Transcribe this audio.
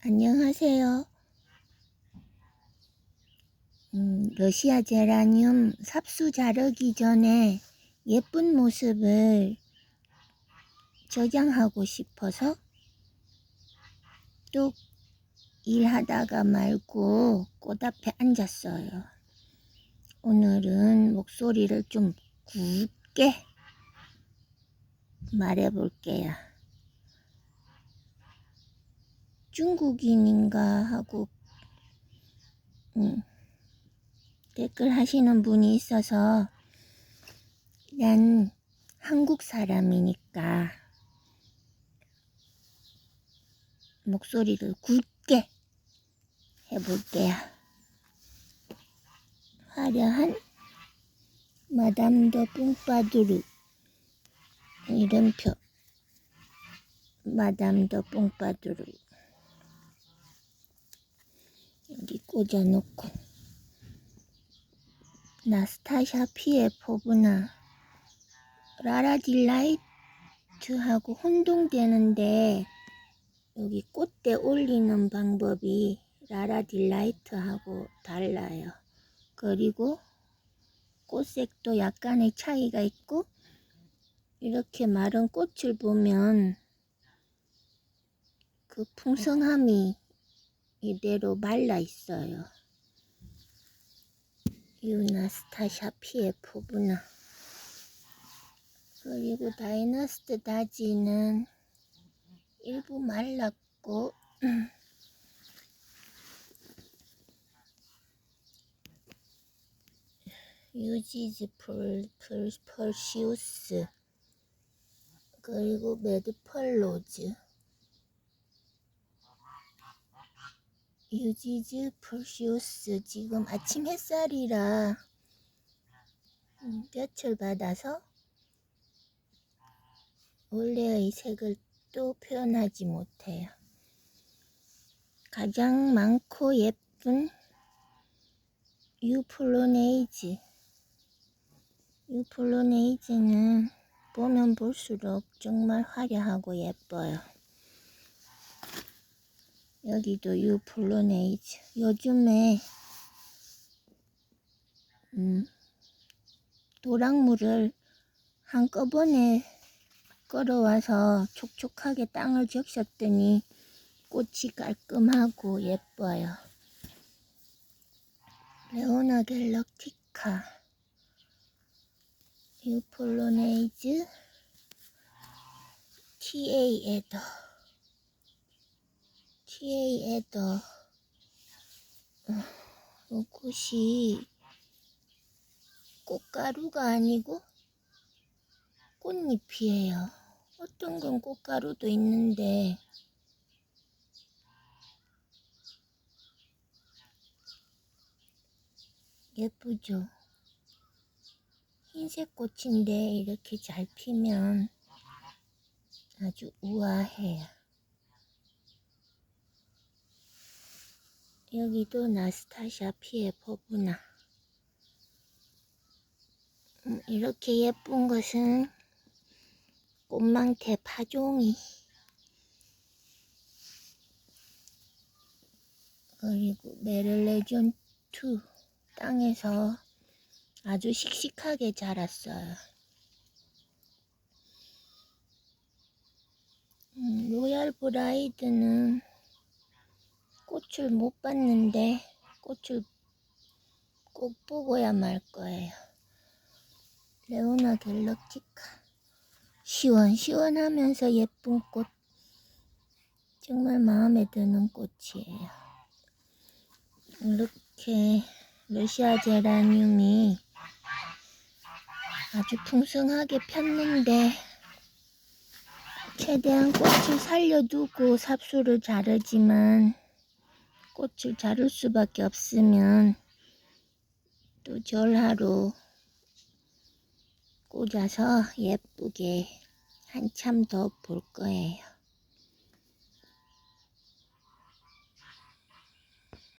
안녕하세요. 음, 러시아 제라늄 삽수 자르기 전에 예쁜 모습을 저장하고 싶어서 또 일하다가 말고 꽃 앞에 앉았어요. 오늘은 목소리를 좀 굵게 말해볼게요. 중국인인가 하고 음, 댓글 하시는 분이 있어서 난 한국 사람이니까 목소리를 굵게 해볼게요. 화려한 마담 더 뽕빠두르 이름표 마담 더 뽕빠두르 여기 꽂아놓고 나스타샤 피에 포브나 라라딜라이트하고 혼동되는데 여기 꽃대 올리는 방법이 라라딜라이트하고 달라요. 그리고 꽃색도 약간의 차이가 있고 이렇게 마른 꽃을 보면 그 풍성함이 이대로 말라 있어요. 유나스타샤 피에포브나 그리고 다이너스트 다지는 일부 말랐고 유지즈 펄시우스 그리고 매드펄로즈 유지즈 펄시우스 지금 아침 햇살이라 음, 볕을 받아서 원래의 색을 또 표현하지 못해요. 가장 많고 예쁜 유플로네이즈 유플로네이즈는 보면 볼수록 정말 화려하고 예뻐요. 여기도 유플로네이즈. 요즘에 음, 도랑물을 한꺼번에 끌어와서 촉촉하게 땅을 적셨더니 꽃이 깔끔하고 예뻐요. 레오나 갤럭티카 유폴로네이즈 TA 에더 TA 에더 어, 요것이 꽃가루가 아니고 꽃잎이에요. 어떤 건 꽃가루도 있는데 예쁘죠? 흰색 꽃인데 이렇게 잘 피면 아주 우아해요. 여기도 나스타샤 피에 퍼부나 음, 이렇게 예쁜 것은 꽃망태 파종이 그리고 메를레존 2 땅에서 아주 씩씩하게 자랐어요. 음, 로얄 브라이드는 꽃을 못 봤는데 꽃을 꼭 보고야 말 거예요. 레오나 갤럭티카 시원시원하면서 예쁜 꽃 정말 마음에 드는 꽃이에요. 이렇게 러시아 제라늄이 아주 풍성하게 폈는데 최대한 꽃을 살려두고 삽수를 자르지만 꽃을 자를 수밖에 없으면 또 절하로 꽂아서 예쁘게 한참 더 볼 거예요.